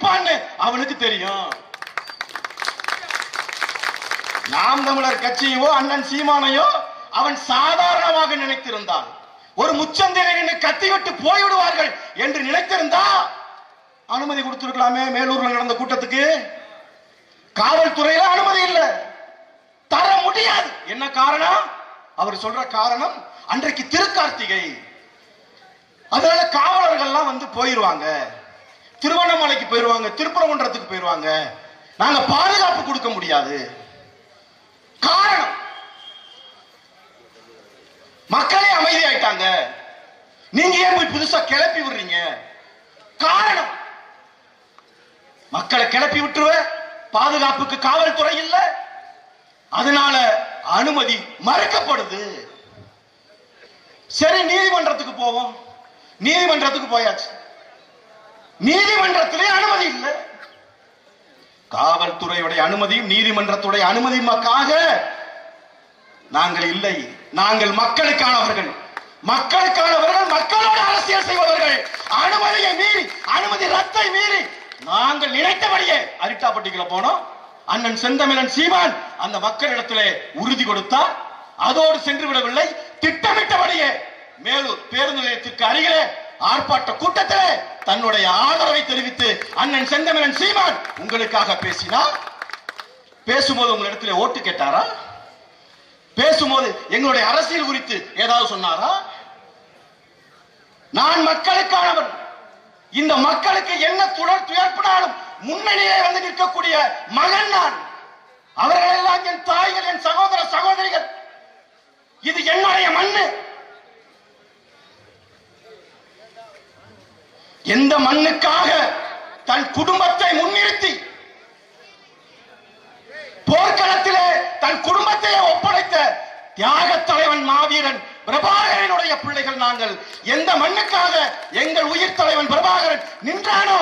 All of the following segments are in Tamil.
நிப்பான்னு அவனுக்கு தெரியும். நாம் தமிழர் கட்சியோ அண்ணன் சீமானையோ அவன் சாதாரணமாக நினைத்திருந்தான் ஒரு முச்சந்தில கத்திவிட்டு போய்விடுவார்கள் என்று நினைத்திருந்தா அனுமதி கொடுத்திருக்கலாமே மேலூர்ல நடந்த கூட்டத்துக்கு? காவல்துறையில அனுமதி இல்ல. தர முடியாது. என்ன காரணம்? அவர் சொல்ற காரணம் அன்றைக்கு திருக்கார்த்திகை. அதனால காவலர்கள்லாம் வந்து போயிருவாங்க. திருவண்ணாமலைக்கு போயிருவாங்க திருப்பரங்குன்றத்துக்கு போயிருவாங்க. நாங்க பாதுகாப்பு கொடுக்க முடியாது. காரணம் மக்களே அமைதியாயிட்டாங்க. நீங்க ஏன் போய் புதுசா கிளப்பி விடுறீங்க? காரணம் மக்களை கிளப்பி விட்டுருவ பாதுகாப்புக்கு காவல்துறை இல்லை. அதனால அனுமதி மறுக்கப்படுது. சரி நீதிமன்றத்துக்கு போவோம். நீதிமன்றத்துக்கு போயாச்சு. நீதிமன்றத்திலே அனுமதி இல்லை. காவல்துறையுடைய அனுமதியும் நீதிமன்றத்துடைய அனுமதியுமக்காக நாங்கள் இல்லை. நாங்கள் மக்களுக்கானவர்கள். மக்களுக்கானவர்கள் மக்களோட அரசியல் செய்பவர்கள். அனுமதியை மீறி அனுமதி ரத்தை மீறி நாங்கள் நினைத்தபடியே அரிட்டாப்பட்டிக்குள்ள போனோம். அண்ணன் செந்தமிழன் சீமான் அந்த மக்களிடத்திலே உறுதி கொடுத்தார் அதோடு சென்று விடவில்லை திட்டமிட்டபடியே மேலூர் பேருந்து நிலையத்திற்கு அருகிலே ஆர்ப்பாட்ட கூட்டத்திலே தன்னுடைய ஆதரவை தெரிவித்து அண்ணன் செந்தமிழன் சீமான் உங்களுக்காக பேசினார். பேசும்போது உங்களிடத்தில் ஓட்டு கேட்டாரா? பேசும்போது எங்களுடைய அரசியல் குறித்து ஏதாவது சொன்னாரா? நான் மக்களுக்கானவன். இந்த மக்களுக்கு என்ன துடர் துயர்ப்பினாலும் முன்னணியே வந்து நிற்கக்கூடிய மகன் நான். அவர்களெல்லாம் என் தாய்கள் என் சகோதர சகோதரிகள். இது என்னுடைய மண்ணு. எந்த மண்ணுக்காக தன் குடும்பத்தை முன்னிறுத்தி போர்க்களத்திலே தன் குடும்பத்தையே ஒப்படைத்த தியாக தலைவன் மாவீரன் பிரபாகரனுடைய பிள்ளைகள் நாங்கள். எந்த மண்ணுக்காக எங்கள் உயிர் தலைவன் பிரபாகரன் நின்றானோ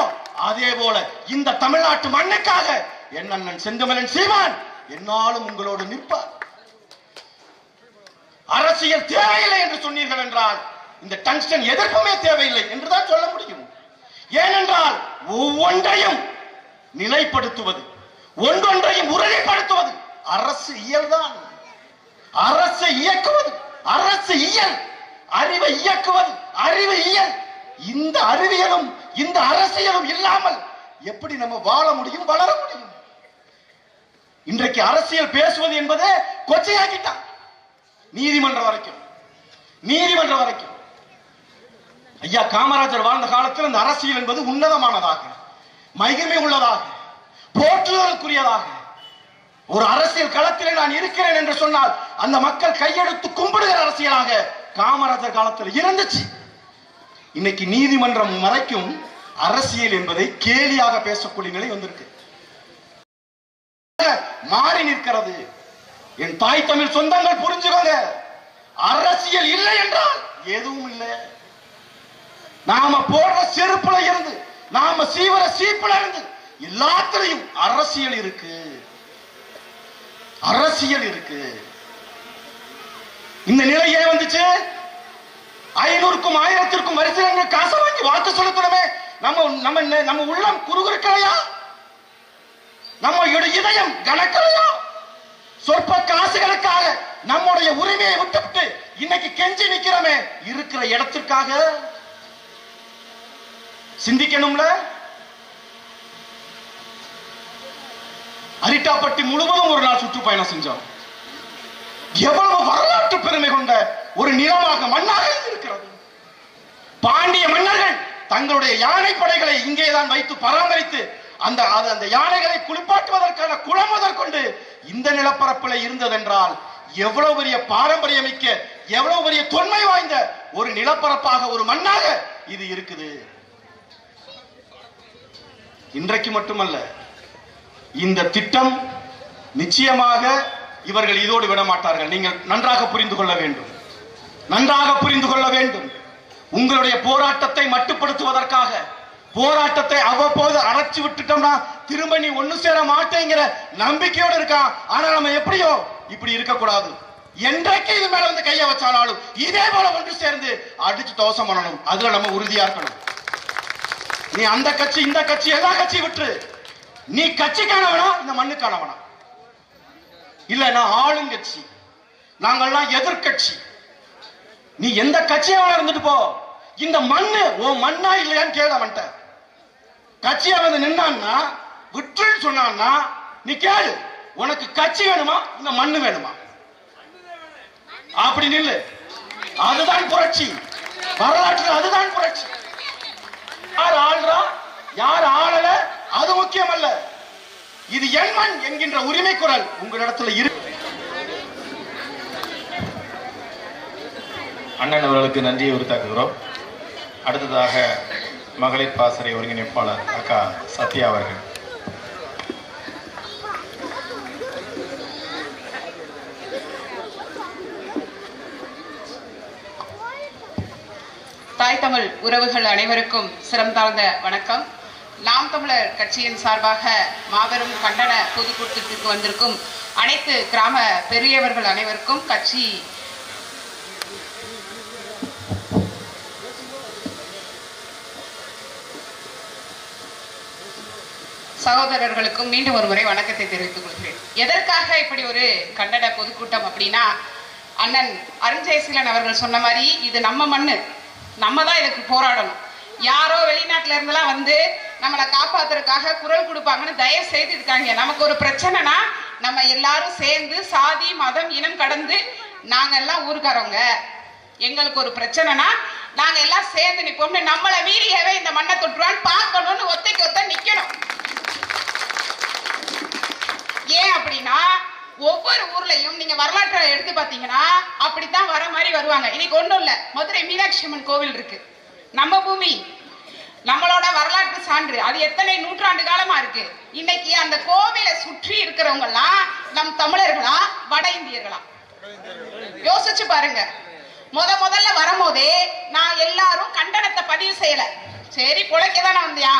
அதே போல இந்த தமிழ்நாட்டு மண்ணுக்காக என் அண்ணன் செந்தமலன் சீமான் என்னாலும் உங்களோடு நிற்பார். அரசியல் தேவையில்லை என்று சொன்னீர்கள் என்றால் இந்த டங்ஸ்டன் எதிர்ப்புமே தேவையில்லை என்றுதான் சொல்ல முடியும். ஏனென்றால் ஒவ்வொன்றையும் நிலைப்படுத்துவது ஒன்றொன்றையும் உறுதிப்படுத்துவது அரசு இயல்தான். அரசை இயக்குவது அரசு இயல். அறிவை இயக்குவது அறிவு இயல். இந்த அறிவியலும் இந்த அரசியலும் இல்லாமல் எப்படி நம்ம வாழ முடியும் வளர முடியும்? இன்றைக்கு அரசியல் பேசுவது என்பதே கொச்சையாக்கிட்டான். நீதிமன்றம் வரைக்கும். நீதிமன்றம் வரைக்கும். ஐயா காமராஜர் வாழ்ந்த காலத்தில் இந்த அரசியல் என்பது உன்னதமானதாக மகிமை உள்ளதாக போற்றுதலுக்குரியதாக. ஒரு அரசியல் களத்திலே நான் இருக்கிறேன் என்று சொன்னால் அந்த மக்கள் கையெடுத்து கும்பிடுகிற அரசியலாக காமராஜர் காலத்தில் இருந்துச்சு. இன்னைக்கு நீதிமன்றம் வரைக்கும் அரசியல் என்பதை கேலியாக பேசக்கூடிய நிலை வந்திருக்கு. மாறி நிற்கிறது. என் தாய் தமிழ் சொந்தங்கள் புரிஞ்சுக்கோங்க. அரசியல் இல்லை என்றால் எதுவும் இல்லை. நாம போடுற செருப்புல இருந்து நாம சீவர சீப்புல இருந்து எல்லாத்திலையும் அரசியல் இருக்கு. அரசியல் இருக்கு. இந்த நிலை ஏன் வந்துச்சு? ஐநூறுக்கும் ஆயிரத்திற்கும் வரிசைங்க காசை வாங்கி வாக்கு செலுத்தணுமே நம்ம நம்ம நம்ம உள்ளம் குறுகுறுக்கலையா? நம்ம இதயம் கணக்கலையா சொற்ப காசுகளுக்காக நம்முடைய உரிமையை விட்டுவிட்டு இன்னைக்கு கெஞ்சி நிக்கிறோமே இருக்கிற இடத்திற்காக. சிந்திக்கணும்ல? அரிட்டாப்பட்டி முழுவதும் ஒரு நாள் சுற்றுப்பயணம் செஞ்சோம். எவ்வளவு வரலாற்று பெருமை கொண்ட ஒரு நிலமாக மண்ணாக இருக்கிறது பாண்டிய மன்னர்கள் தங்களுடைய யானை படைகளை இங்கேதான் வைத்து பராமரித்து அந்த அது- அந்த யானைகளை குளிப்பாட்டுவதற்கான குளம் முதற்கொண்டு இந்த நிலப்பரப்பில் இருந்ததென்றால் எவ்வளவு பெரிய பாரம்பரியமிக்க எவ்வளவு பெரிய தொன்மை வாய்ந்த ஒரு நிலப்பரப்பாக ஒரு மண்ணாக இது இருக்குது. இன்றைக்கு மட்டுமல்ல இந்த திட்டம் நிச்சயமாக இவர்கள் இதோடு விட மாட்டார்கள் நீங்கள் நன்றாக புரிந்து கொள்ள வேண்டும். நன்றாக புரிந்து கொள்ள வேண்டும். உங்களுடைய போராட்டத்தை மட்டுப்படுத்துவதற்காக போராட்டத்தை அவ்வப்போது அடைச்சு விட்டுட்டோம்னா திரும்ப நீ ஒண்ணு சேர மாட்டேங்கிற நம்பிக்கையோடு இருக்கான் ஆனா நம்ம எப்படியோ இப்படி இருக்கக்கூடாது. என்றைக்கு இது மேல வந்து கையை வச்சாலும் இதே போல ஒன்று சேர்ந்து அடிச்சு தோசம் பண்ணணும். அதுல நம்ம உறுதியா இருக்கணும். நீ அந்த கட்சி இந்த கட்சி எல்லா கட்சியும் விட்டுரு. நீ கட்சிக்கானவனா இந்த மண்ணுக்கானவனா? இல்ல நான் ஆளுங்கட்சி நாங்கள்லாம் எதிர்க்கட்சி. நீ எந்த கட்சியா வேணா இருந்துட்டு போ. இந்த மண்ணு உன் மண்ணா இல்லையான்னு கேள அவன்கிட்ட. கட்சியா வந்து நின்னான்னா விட்டுன்னு சொன்னான்னா நீ கேளு. உனக்கு கட்சி வேணுமா? இந்த மண்ணு வேணுமா? அப்படி நில்லு. அதுதான் புரட்சி. வரலாற்று அதுதான் புரட்சி. யார் ஆள்றா? யார் ஆளல? அது முக்கியம் அல்ல இது என் மண் என்கின்ற உரிமை குரல் உங்களிடத்துல இரு. அண்ணன் அவர்களுக்கு நன்றியை உறுத்தாக்குகிறோம் அடுத்ததாக மகளிர் பாசறை ஒருங்கிணைப்பாளர் அக்கா சத்யா அவர்கள். தாய் தமிழ் உறவுகள் அனைவருக்கும் சிறந்தாழ்ந்த வணக்கம். நாம் தமிழர் கட்சியின் சார்பாக மாபெரும் கண்டன பொதுக்கூட்டத்திற்கு வந்திருக்கும் அனைத்து கிராம பெரியவர்கள் அனைவருக்கும் கட்சி சகோதரர்களுக்கும் மீண்டும் ஒரு முறை வணக்கத்தை தெரிவித்துக் கொள்கிறேன். எதற்காக இப்படி ஒரு கண்டன பொதுக்கூட்டம் அப்படின்னா அண்ணன் அருண்ஜெயசீலன் அவர்கள் சொன்ன மாதிரி இது நம்ம மண்ணு. நம்ம தான் இதுக்கு போராடணும். யாரோ வெளிநாட்டுல இருந்தெல்லாம் வந்து நம்மளை காப்பாத்துறதுக்காக குரல் கொடுப்பாங்கன்னு தயவு செய்து இருக்காங்க. நமக்கு ஒரு பிரச்சனைனா நம்ம எல்லாரும் சேர்ந்து சாதி மதம் இனம் கடந்து நாங்க எல்லாம் ஊருக்காரவங்க. எங்களுக்கு ஒரு பிரச்சனைனா நாங்க எல்லாம் சேர்ந்து நிப்போம்னு நம்மளை மீறியவே இந்த மண்ணை தொற்றுவான்னு பார்க்கணும்னு ஒத்தைக்கு ஒத்த நிக்கணும். ஏன் அப்படின்னா ஒவ்வொரு ஊர்லயும் நீங்க வரலாற்றை எடுத்து பாத்தீங்கன்னா அப்படித்தான் வர மாதிரி வருவாங்க. இன்னைக்கு ஒண்ணும் இல்ல. மதுரை மீனாட்சி அம்மன் கோவில் இருக்கு. நம்ம பூமி நம்மளோட வரலாற்று சான்று. அது எத்தனை நூற்றாண்டு காலமா இருக்கு? இன்னைக்கு அந்த கோவிலை சுற்றி இருக்கிறவங்க எல்லாம் நம் தமிழர்களா வட இந்தியர்களா? யோசிச்சு பாருங்க. முத முதல்ல வரும்போதே நான் எல்லாரும் கண்டனத்தை பதிவு செய்யல. சரி பிழைக்க தானே வந்தியா?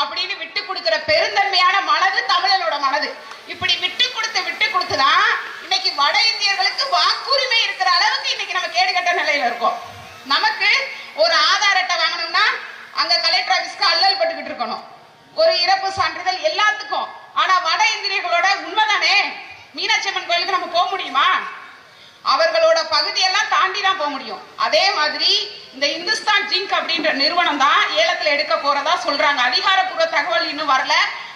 அப்படின்னு விட்டு கொடுக்கிற பெருந்தன்மையான மனது தமிழனோட மனது. இப்படி விட்டு கொடுத்து விட்டு கொடுத்துதான் இன்னைக்கு வட இந்தியர்களுக்கு வாக்குரிமை இருக்கிற அளவுக்கு இன்னைக்கு நம்ம கேடுகட்ட நிலையில இருக்கோம். நமக்கு ஒரு ஆதார் அட்டை வாங்கணும்னா அங்க கலெக்டர் ஆபீஸ்க்கு அல்லல் பட்டுக்கிட்டு இருக்கணும். ஒரு இறப்பு சான்றிதழ் எல்லாத்துக்கும். ஆனா வட இந்தியர்களோட உண்மைதானே? மீனாட்சி அம்மன் கோயிலுக்கு நம்ம போக முடியுமா? அவர்களோட பகுதியெல்லாம் தாண்டி தான் போக முடியும். அதே மாதிரி இந்த இந்துஸ்தான் ஜிங்க் அப்படின்ற நிறுவனம் தான் ஏலத்துல எடுக்க போறதா சொல்றாங்க. அதிகாரப்பூர்வ தகவல் இன்னும் வரல.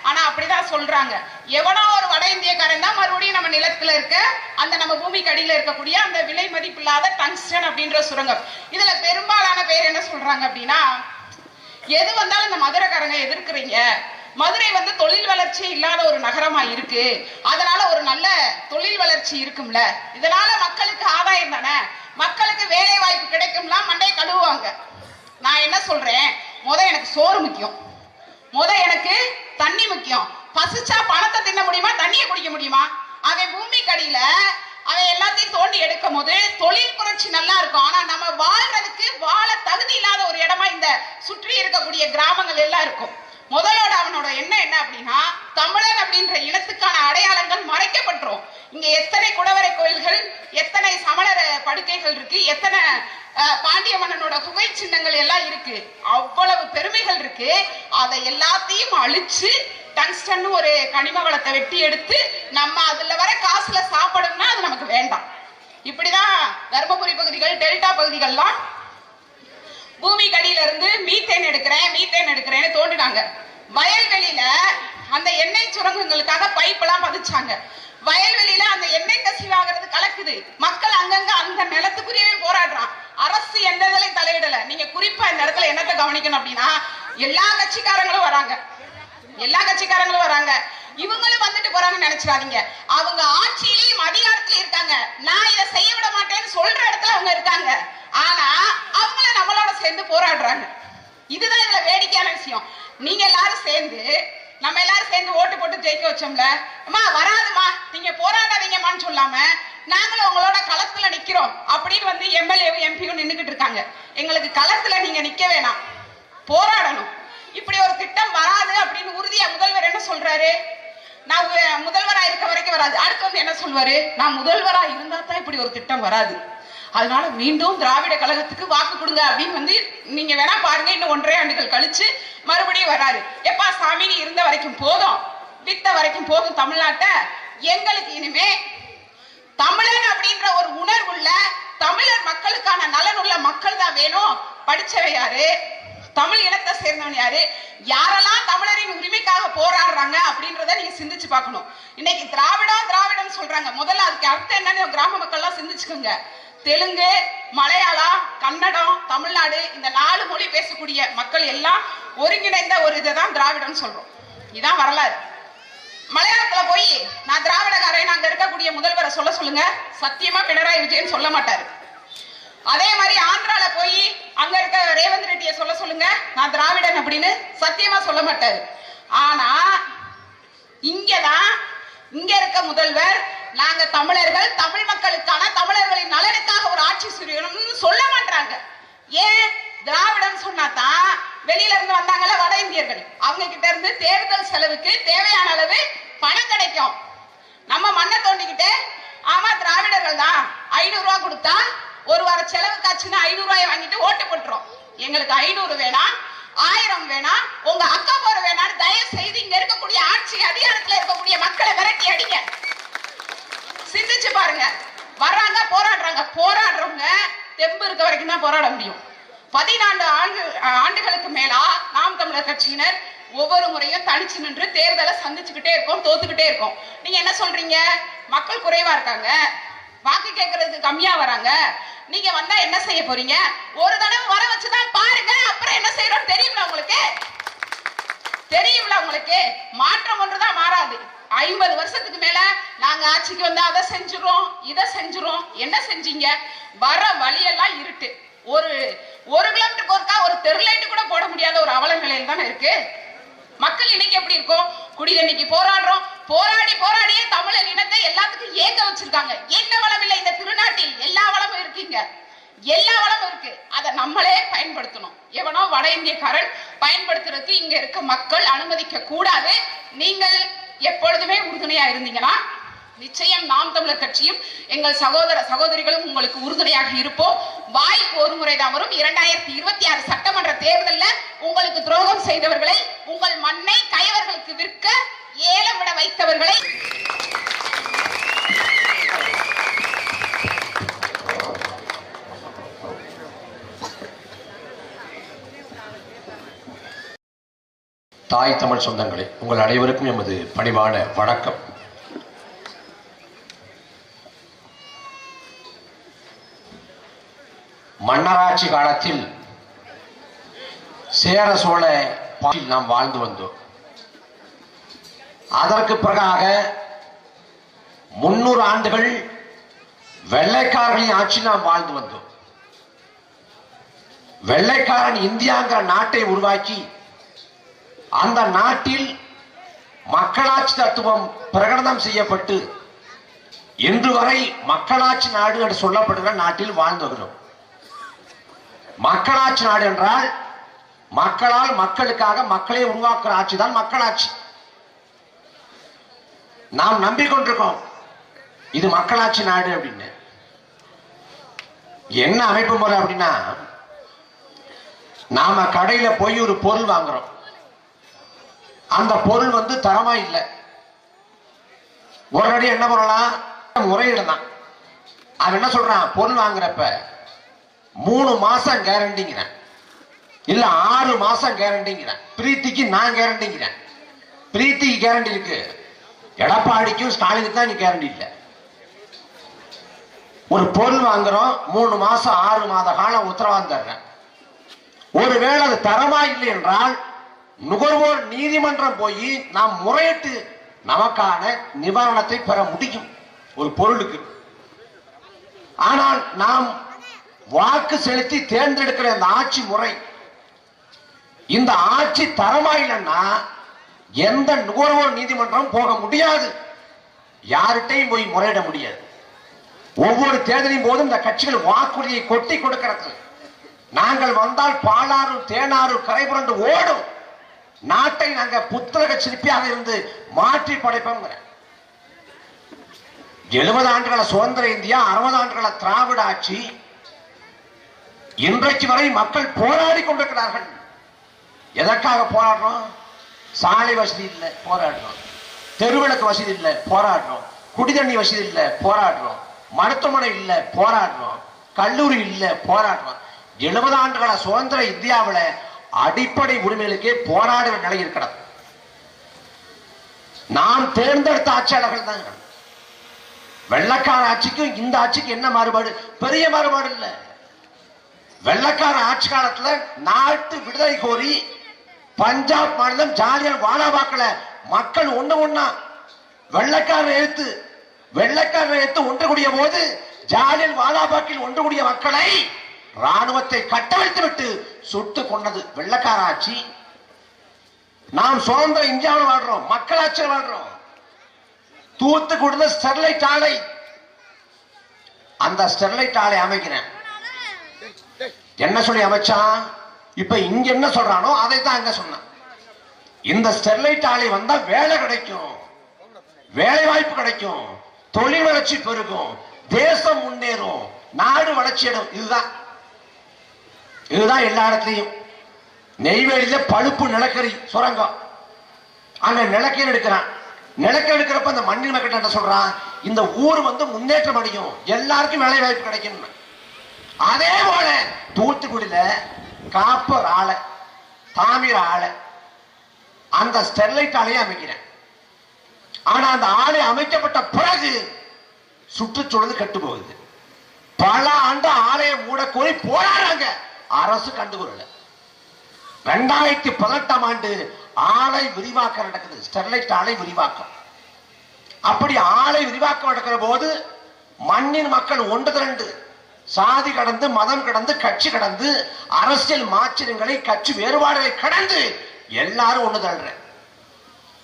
ஆனா அப்படிதான் சொல்றாங்க. எவனோ ஒரு வட இந்தியக்காரன் தான் மறுபடியும் நம்ம நிலத்துல இருக்க அந்த நம்ம பூமிக்கு அடியில இருக்கக்கூடிய அந்த விலை மதிப்பில்லாத டங்ஸ்டன் அப்படின்ற சுரங்கம். இதுல பெரும்பாலான பேர் என்ன சொல்றாங்க அப்படின்னா எது வந்தாலும் இந்த மதுரைக்காரங்க எதிர்க்கிறீங்க. மதுரை வந்து தொழில் வளர்ச்சி இல்லாத ஒரு நகரமா இருக்கு. அதனால ஒரு நல்ல தொழில் வளர்ச்சி இருக்கும்ல. இதனால மக்களுக்கு ஆதாயம் தானே? மக்களுக்கு வேலை வாய்ப்பு கிடைக்கும்லாம் மண்டையை கழுவுவாங்க. நான் என்ன சொல்றேன்? முத எனக்கு சோறு முக்கியம். முத எனக்கு தண்ணி முக்கியம். பசிச்சா பணத்தை தின்ன முடியுமா? தண்ணியை குடிக்க முடியுமா? அவன் பூமிக்கு கடியில அவன் எல்லாத்தையும் தோண்டி எடுக்கும் போது தொழில் புரட்சி நல்லா இருக்கும். ஆனா நம்ம வாழ்றதுக்கு வாழ தகுதி இல்லாத ஒரு இடமா இந்த சுற்றி இருக்கக்கூடிய கிராமங்கள் எல்லாம் இருக்கும். முதலோட அவனோட எண்ணம் என்ன அப்படின்னா தமிழன் அப்படின்ற இனத்துக்கான அடையாளங்கள் மறைக்கப்பட்டுரும். இங்க எத்தனை குடவரை கோயில்கள் எத்தனை சமணர் படுக்கைகள் இருக்கு எத்தனை பாண்டிய மன்னனோட குகை சின்னங்கள் எல்லாம் இருக்கு. அவ்வளவு பெருமைகள் இருக்கு. அதை எல்லாத்தையும் அழிச்சு டங்ஸ்டன் ஒரு கனிம வளத்தை வெட்டி எடுத்து நம்ம அதுல வர காசுல சாப்பிடணும்னா அது நமக்கு வேண்டாம். இப்படிதான் தர்மபுரி பகுதிகள் டெல்டா பகுதிகள்லாம் பூமி கடியில இருந்து மீத்தேன் எடுக்கிறேன் மீத்தேன் எடுக்கிறேன்னு தோண்டினாங்க வயல்வெளியில அந்த எண்ணெய் சுரங்கங்களுக்காக பைப் எல்லாம் பதிச்சாங்க. வயல்வெளியில அந்த எண்ணெய் கசிவாகிறது கலக்குது. மக்கள் அங்கங்க அந்த நிலத்துக்குரியவே போராடுறான். அரசு எந்த இதுலயும் தலையிடல. நீங்க குறிப்பா இந்த இடத்துல என்னத்தை கவனிக்கணும் அப்படின்னா எல்லா கட்சிக்காரங்களும் வராங்க. எல்லா கட்சிக்காரங்களும் வராங்க. இவங்களும் வந்துட்டு போறாங்கன்னு நினைச்சிடாதீங்க. அவங்க ஆட்சியிலையும் அதிகாரத்திலயும் இருக்காங்க. நான் இதை செய்ய விட மாட்டேன்னு சொல்ற இடத்துல அவங்க இருக்காங்க. ஆனா அவங்க சேர்ந்து போராடுறாங்க. இதுதான் இதுல வேடிக்கையான விஷயம். நீங்க எல்லாரும் சேர்ந்து நம்ம எல்லாரும் சேர்ந்து ஓட்டு போட்டு ஜெயிக்க வச்சோம்ல அம்மா வராதுமா நீங்க போராடாதீங்கம்மான்னு சொல்லாம நாங்களும் உங்களோட களத்துல நிக்கிறோம் அப்படின்னு வந்து எம்எல்ஏவும் எம்பியும் நின்னுகிட்டு இருக்காங்க. எங்களுக்கு களத்துல நீங்க நிக்க வேணாம். போராடணும். இப்படி ஒரு திட்டம் வராது அப்படின்னு உறுதியா முதல்வர் என்ன சொல்றாரு? நான் முதல்வரா இருக்க வரைக்கும் வராது. அடுத்து வந்து என்ன சொல்வாரு? நான் முதல்வரா இருந்தா தான் இப்படி ஒரு திட்டம் வராது. அதனால மீண்டும் திராவிட கழகத்துக்கு வாக்கு கொடுங்க அப்படின்னு வந்து நீங்க வேணா பாருங்க இன்னும் ஒன்றரை ஆண்டுகள் கழிச்சு மறுபடியும் வராரு. எப்பா சாமி நீ இருந்த வரைக்கும் போதும். வித்த வரைக்கும் போதும் தமிழ்நாட்டை. எங்களுக்கு இனிமே தமிழன் அப்படின்ற ஒரு உணர்வுள்ள தமிழர் மக்களுக்கான நலனுள்ள மக்கள் தான் வேணும். படிச்சவை யாரு? தமிழ் இனத்தை சேர்ந்தவன் யாரு? யாரெல்லாம் தமிழரின் உரிமைக்காக போராடுறாங்க அப்படின்றத நீங்க சிந்திச்சு பார்க்கணும். இன்னைக்கு திராவிடம் திராவிடம் சொல்றாங்க. முதல்ல அதுக்கு அர்த்தம் என்னன்னு கிராம மக்கள்லாம் சிந்திச்சுக்கோங்க. தெலுங்கு மலையாளம் கன்னடம் தமிழ்நாடு இந்த நாலு மொழி பேசக்கூடிய மக்கள் எல்லாம் ஒருங்கிணைந்த ஒரு இதை தான் திராவிடம்னு சொல்றோம். இதுதான் வரலாறு. மலையாளத்துல போய் நான் திராவிடக்காரன் அங்க இருக்கக்கூடிய முதல்வரை சொல்ல சொல்லுங்க. சத்தியமா பினராயி விஜயன் சொல்ல மாட்டாரு. அதே மாதிரி ஆந்திரால போய் அங்க இருக்க ரேவந்த் ரெட்டியை சொல்ல சொல்லுங்க. நான் திராவிடன் அப்படின்னு சத்தியமா சொல்ல மாட்டாரு. ஆனா இங்கதான் இங்க இருக்க முதல்வர் நாங்க தமிழர்கள் தமிழ் மக்களுக்கான தமிழர்களின் நலனுக்காக ஒரு ஆட்சி சுரியணும்னு சொல்ல மாட்டாங்க ஏன்? திராவிடம் சொன்னாதான் வெளியில இருந்து வந்தாங்கல்ல வட இந்தியர்கள். அவங்க கிட்ட இருந்து தேர்தல் செலவுக்கு தேவையான அளவு பணம் கிடைக்கும். நம்ம மண்ணை தோண்டிக்கிட்டு ஆமா திராவிடர்கள் தான் ஐநூறு ரூபா கொடுத்தா ஒரு வார செலவுக்காச்சுன்னா ஐநூறு ரூபாய் வாங்கிட்டு ஓட்டு போட்டுரும். எங்களுக்கு ஐநூறு வேணாம் ஆயிரம் வேணாம் உங்க அக்கா போற வேணாம் தயவு செய்து இங்க இருக்கக்கூடிய ஆட்சி அதிகாரத்துல இருக்கக்கூடிய மக்களை விரட்டி அடிங்க. சிந்திச்சு பாருங்க. வர்றாங்க போராடுறாங்க. போராடுறவங்க தெம்பு இருக்க வரைக்கும் தான் போராட முடியும். பதினான்கு ஆண்டு ஆண்டுகளுக்கு மேலா நாம் தமிழர் கட்சியினர் ஒவ்வொரு முறையும் தனிச்சு நின்று தேர்தலை சந்திச்சுக்கிட்டே இருக்கோம் தோத்துக்கிட்டே இருக்கோம். நீங்க என்ன சொல்றீங்க? மக்கள் குறைவா இருக்காங்க. வாக்கு கேட்கறது கம்மியா வராங்க. நீங்க வந்தா என்ன செய்ய போறீங்க? ஒரு தடவை வர வச்சுதான் பாருங்க. அப்புறம் என்ன செய்யறோம் தெரியும்ல உங்களுக்கு? தெரியும்ல உங்களுக்கு? மாற்றம் ஒன்றுதான் மாறாது. ஐம்பது வருஷத்துக்கு மேல நாங்க ஆட்சிக்கு வந்து அதை செஞ்சுறோம் இதை செஞ்சுறோம் என்ன செஞ்சீங்க? வர வழியெல்லாம் இருட்டு. ஒரு ஒரு கிலோமீட்டருக்கு ஒருக்கா ஒரு தெருலைட்டு கூட போட முடியாத ஒரு அவல நிலையில் தானே இருக்கு? மக்கள் இன்னைக்கு எப்படி இருக்கும்? குடிதண்ணிக்கு போராடுறோம். போராடி போராடியே தமிழர் இனத்தை எல்லாத்துக்கும் ஏங்க வச்சிருக்காங்க? என்ன வளம் இல்லை இந்த திருநாட்டில்? எல்லா வளமும் இருக்கீங்க. எல்லா வளமும் இருக்கு. அதை நம்மளே பயன்படுத்தணும். எவனோ வட இந்தியக்காரன் பயன்படுத்துறதுக்கு இங்க இருக்க மக்கள் அனுமதிக்க கூடாது. நீங்கள் எப்பொழுதுமே உறுதுணையா இருந்தீங்கன்னா நிச்சயம் நாம் தமிழர் கட்சியும் எங்கள் சகோதர சகோதரிகளும் உங்களுக்கு உறுதுணையாக இருப்போம். வாய்ப்பு ஒரு முறை தான் வரும். இரண்டாயிரத்தி இருபத்தி ஆறு சட்டமன்ற தேர்தலில் உங்களுக்கு துரோகம் செய்தவர்களை உங்கள் மண்ணை கயவர்களுக்கு விற்க ஏலம் விட வைத்தவர்களை தாய் தமிழ் சொந்தங்களே உங்கள் அனைவருக்கும் எமது பணிவான வணக்கம். மன்னராட்சி காலத்தில் சேர சோழ நாம் வாழ்ந்து வந்தோம். அதற்கு பிறகாக முன்னூறு ஆண்டுகள் வெள்ளைக்காரர்களின் ஆட்சி நாம் வாழ்ந்து வந்தோம். வெள்ளைக்காரன் இந்தியாங்கிற நாட்டை உருவாக்கி அந்த நாட்டில் மக்களாட்சி தத்துவம் பிரகடனம் செய்யப்பட்டு இன்று வரை மக்களாட்சி நாடு என்று சொல்லப்படுகிற நாட்டில் வாழ்ந்து வருகிறோம். மக்களாட்சி நாடு என்றால் மக்களால் மக்களுக்காக மக்களை உருவாக்குற ஆட்சி தான் மக்களாட்சி. நாம் நம்பிக்கொண்டிருக்கோம் இது மக்களாட்சி நாடு அப்படின்னு. என்ன அமைப்பு முறை அப்படின்னா நாம கடையில போய் ஒரு பொருள் வாங்குறோம். அந்த பொருள் வந்து தரமா இல்லை. உடனடி என்ன பண்ணலாம்? முறையீடு தான் அவன் என்ன சொல்றான்? பொருள் வாங்குறப்ப மூணு மாசம் கேரண்டிங்கிறேன். இல்ல ஆறு மாசம் கேரண்டிங்கிறேன். பிரீத்திக்கு நான் கேரண்டிங்கிறேன். பிரீத்திக்கு கேரண்டி இருக்கு. எடப்பாடிக்கும் ஸ்டாலினுக்கு தான் நீ கேரண்டி இல்லை. ஒரு பொருள் வாங்குறோம் மூணு மாசம் ஆறு மாத காலம் உத்தரவாதம் தர்றேன். ஒருவேளை அது தரமா இல்லை என்றால் நுகர்வோர் நீதிமன்றம் போய் நாம் முறையிட்டு நமக்கான நிவாரணத்தை பெற முடியும். ஒரு பொருளுக்கு. ஆனால் நாம் வாக்கு செலுத்தி தேர்ந்தெடுக்கிற இந்த ஆட்சி முறை இந்த ஆட்சி தரமா இல்லைன்னா எந்த நுகர்வோர் நீதிமன்றம் போக முடியாது. யார்கிட்டையும் போய் முறையிட முடியாது. ஒவ்வொரு தேர்தலின் போதும் இந்த கட்சிகள் வாக்குறுதியை கொட்டி கொடுக்கிறது. நாங்கள் வந்தால் பாலாறு தேனாறு கரைபுரண்டு ஓடும். நாட்டை நாங்க புத்தக சிற்பியாக இருந்து மாற்றி படைப்போம் எழுபது ஆண்டுகள சுதந்திர இந்தியா அறுபது ஆண்டுகள திராவிட ஆட்சி இன்றைக்கு வரை மக்கள் போராடி கொண்டிருக்கிறார்கள். எதற்காக போராடுறோம்? சாலை வசதி இல்லை போராடுறோம். தெருவிளக்கு வசதி இல்லை போராடுறோம். குடிதண்ணி வசதி இல்லை போராடுறோம். மருத்துவமனை இல்லை போராடுறோம். கல்லூரி இல்லை போராடுறோம். எழுபது ஆண்டுகள சுதந்திர இந்தியாவில் அடிப்படை உரிமைகளுக்கே போராடுற நிலை இருக்கிறது. நாம் தேர்ந்தெடுத்த ஆட்சியாளர்கள் தான் வெள்ளக்கார ஆட்சிக்கும் இந்த ஆட்சிக்கு என்ன மாறுபாடு? பெரிய மாறுபாடு இல்லை. வெள்ளக்கார ஆட்சி காலத்துல நாட்டு விடுதலை கோரி பஞ்சாப் மாநிலம் ஜாலியன் வாலாபாக்கல மக்கள் ஒண்ணு ஒண்ணா வெள்ளக்காரன் எழுத்து வெள்ளக்காரன் எழுத்து ஒன்று கூடிய போது ஜாலியன் வாலாபாக்கில் ஒன்று கூடிய மக்களை ராணுவத்தை கட்டமைத்து விட்டு சுட்டு கொண்டது. வெள்ளக்கார ஆட்சி நாம் சுதந்திர இந்தியாவில் வாழ்றோம். மக்களாட்சியில் வாழ்றோம். தூத்துக்குடியில ஸ்டெர்லைட் ஆலை. அந்த ஸ்டெர்லைட் ஆலை அமைக்கிறேன். என்ன சொல்லி அமைச்சான்? இப்ப இங்க என்ன சொல்றானோ அதை தான் அங்க சொன்னான். இந்த ஸ்டெர்லைட் ஆலை வந்தா வேலை கிடைக்கும். வேலை வாய்ப்பு கிடைக்கும். தொழில் வளர்ச்சி பெருகும். தேசம் முன்னேறும். நாடு வளர்ச்சி இதுதான். இதுதான் எல்லா இடத்துலையும். நெய்வேலியில பழுப்பு நிலக்கரி சுரங்கம். அங்க நிலக்கரி எடுக்கிறான். நிலக்கரி எடுக்கிறப்ப அந்த மண்ணில் மக்கள் என்ன சொல்றான்? இந்த ஊர் வந்து முன்னேற்றம் அடையும். எல்லாருக்கும் வேலை வாய்ப்பு கிடைக்கும். அதே போல தூத்துக்குடியில காப்பர் ஆலை தாமிர ஆலை அந்த ஸ்டெர்லைட் ஆலையை அமைக்கிறேன். ஆனா அந்த ஆலை அமைக்கப்பட்ட பிறகு சுற்றுச்சூழல் கெட்டு போகுது. பல ஆண்டு ஆலையை மூட கோரி போராடுறாங்க. அரசு கண்டுகொள்ளல. ரெண்டாயிரத்தி பதினெட்டாம் ஆண்டு ஆலை விரிவாக்கம் நடக்குது. ஸ்டெர்லைட் ஆலை விரிவாக்கம். அப்படி ஆலை விரிவாக்கம் நடக்கிற போது மண்ணின் மக்கள் ஒன்று திரண்டு சாதி கடந்து மதம் கடந்து கட்சி கடந்து அரசியல் மாற்றங்களை கட்சி வேறுபாடுகளை கடந்து எல்லாரும் ஒன்று தள்ளுற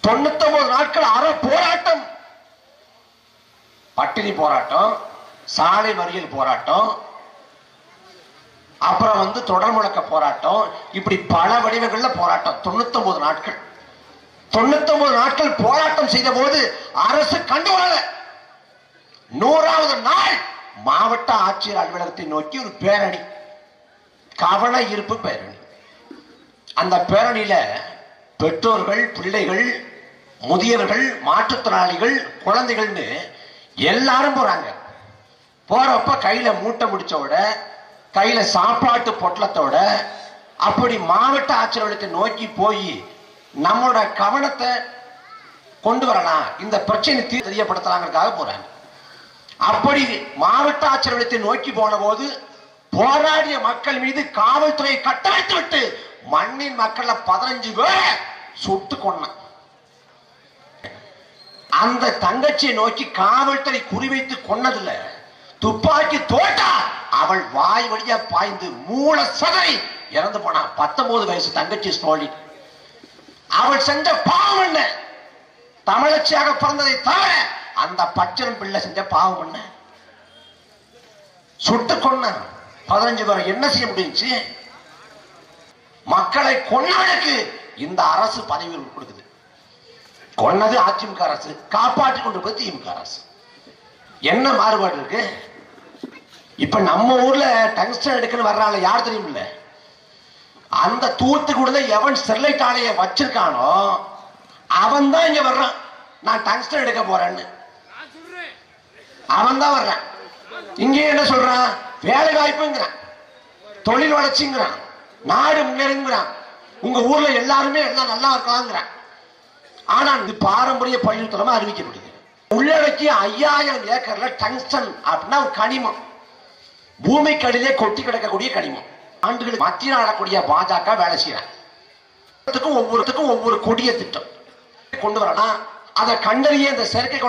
தொண்ணூத்தி ஒன்பது நாட்கள் அற போராட்டம். பட்டினி போராட்டம் சாலை மறியல் போராட்டம் அப்புறம் வந்து தொடர் முழக்க போராட்டம் இப்படி பல வடிவங்கள்ல போராட்டம். தொண்ணூத்தொன்பது நாட்கள். தொண்ணூத்தி நாட்கள் போராட்டம் செய்த போது அரசு கண்டுகொள்ளல நூறாவது நாள் மாவட்ட ஆட்சியர் அலுவலகத்தை நோக்கி ஒரு பேரணி. கவன ஈர்ப்பு பேரணி. அந்த பேரணியில பெற்றோர்கள் பிள்ளைகள் முதியவர்கள் மாற்றுத்திறனாளிகள் குழந்தைகள்னு எல்லாரும் போறாங்க. போறப்ப கையில மூட்டை முடிச்சோட கையில சாப்பாட்டு பொட்டலத்தோட அப்படி மாவட்ட ஆட்சியர்களுக்கு நோக்கி போய் நம்மளோட கவனத்தை கொண்டு வரலாம். இந்த பிரச்சனை தெரியப்படுத்தலாங்கிறதுக்காக போறாங்க அப்படி மாவட்ட ஆட்சியர்களுக்கு நோக்கி போன போது போராடிய மக்கள் மீது காவல்துறையை கட்டமைத்து விட்டு மண்ணின் மக்கள்ல பதினஞ்சு பேரை சுட்டு கொண்டான் அந்த தங்கச்சியை நோக்கி காவல்துறை குறிவைத்து கொன்னதுல துப்பாக்கி தோட்டா அவள் வாய் வழியா பாய்ந்து மூல சதறி இறந்து போனா. பத்தொன்பது வயசு தங்கச்சி ஸ்டோலின். அவள் செஞ்ச பாவம் என்ன? தமிழச்சியாக பிறந்ததை தவிர அந்த பச்சரம் பிள்ளை செஞ்ச பாவம் என்ன? சுட்டு கொன்ன பதினஞ்சு பேரை என்ன செய்ய முடிஞ்சு மக்களை கொன்னவனுக்கு இந்த அரசு பதவி கொடுக்குது. கொன்னது அதிமுக அரசு காப்பாற்றி கொண்டு போய் திமுக அரசு. என்ன மாறுபாடு இருக்கு? இப்ப நம்ம ஊர்ல டங்ஸ்டன் எடுக்கன்னு வர்றாங்க யார் தெரியுமில்ல? அந்த தூத்துக்குள்ள எவன் ஸ்டெர்லைட் ஆலையை வச்சிருக்கானோ அவன் தான் இங்க வர்றான். நான் டங்ஸ்டன் எடுக்க போறேன்னு. அவன் தான் வர்றான். இங்கே என்ன சொல்றான்? வேலை வாய்ப்புங்கிறான். தொழில் வளர்ச்சிங்கிறான். நாடு முன்னேறுங்கிறான். உங்க ஊர்ல எல்லாருமே எல்லாம் நல்லா இருக்கலாங்கிறான் ஆனா இது பாரம்பரிய பள்ளித்தனமா அறிவிக்கப்படுது. உள்ளடக்கி ஐயாயிரம் ஏக்கர்ல டங்ஸ்டன் அப்படின்னா ஒரு கனிமம். பூமிக்கடியிலே கொட்டி கிடக்கக்கூடிய கனிமம். ஆண்டுகள் மத்தியில் ஆளக்கூடிய பாஜக வேலை செய்யறாங்க ஒவ்வொருத்துக்கும் ஒவ்வொரு கொடிய திட்டம் கொண்டு வரனா அதை கண்டறிய இந்த செயற்கை